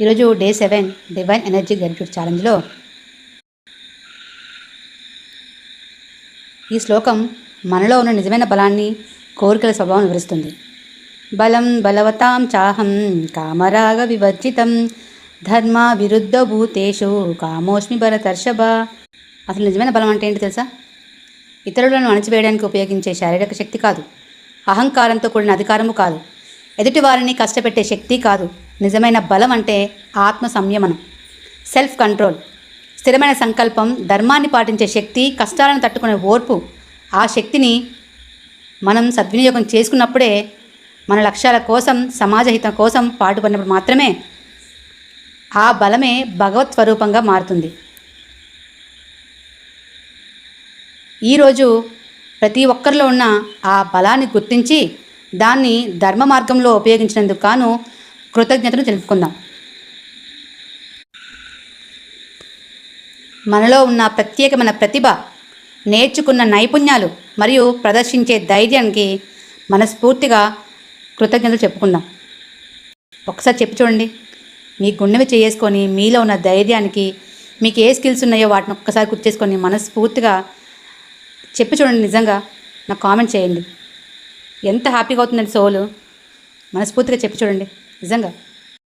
ఈరోజు day seven divine energy gratitude ఛాలెంజ్లో. ఈ శ్లోకం మనలో ఉన్న నిజమైన బలాన్ని కోరికల స్వభావం వివరిస్తుంది. బలం బలవతాం చాహం కామరాగ వివర్జితం ధర్మ విరుద్ధ భూతేషు కామోష్మి భరతర్షభ. అసలు నిజమైన బలం అంటే ఏంటి తెలుసా? ఇతరులను అణచివేయడానికి ఉపయోగించే శారీరక శక్తి కాదు. అహంకారంతో కూడిన అధికారము కాదు. ఎదుటివారిని కష్టపెట్టే శక్తి కాదు. నిజమైన బలం అంటే ఆత్మ సంయమనం. Self control. స్థిరమైన సంకల్పం ధర్మాన్ని పాటించే శక్తి కష్టాలను తట్టుకునే ఓర్పు. ఆ శక్తిని మనం సద్వినియోగం చేసుకున్నప్పుడే మన లక్ష్యాల కోసం సమాజ హితం కోసం పాటుపడినప్పుడు మాత్రమే ఆ బలమే భగవత్ స్వరూపంగా మారుతుంది. ఈరోజు ప్రతి ఒక్కరిలో ఉన్న ఆ బలాన్ని గుర్తించి దాన్ని ధర్మ మార్గంలో ఉపయోగించినందుకు గాను కృతజ్ఞతను తెలుపుకుందాం. మనలో ఉన్న ప్రత్యేకమైన ప్రతిభ నేర్చుకున్న నైపుణ్యాలు మరియు ప్రదర్శించే ధైర్యానికి మనస్ఫూర్తిగా కృతజ్ఞతలు చెప్పుకుందాం. ఒకసారి చెప్పి చూడండి. మీ గుండెవి చేసుకొని మీలో ఉన్న ధైర్యానికి మీకు ఏ స్కిల్స్ ఉన్నాయో వాటిని ఒక్కసారి గుర్తు చేసుకొని మనస్ఫూర్తిగా చెప్పి చూడండి నిజంగా. నాకు కామెంట్ చేయండి. ఎంత హ్యాపీగా అవుతుందండి సోలు? మనస్ఫూర్తిగా చెప్పి చూడండి. నిజంగా.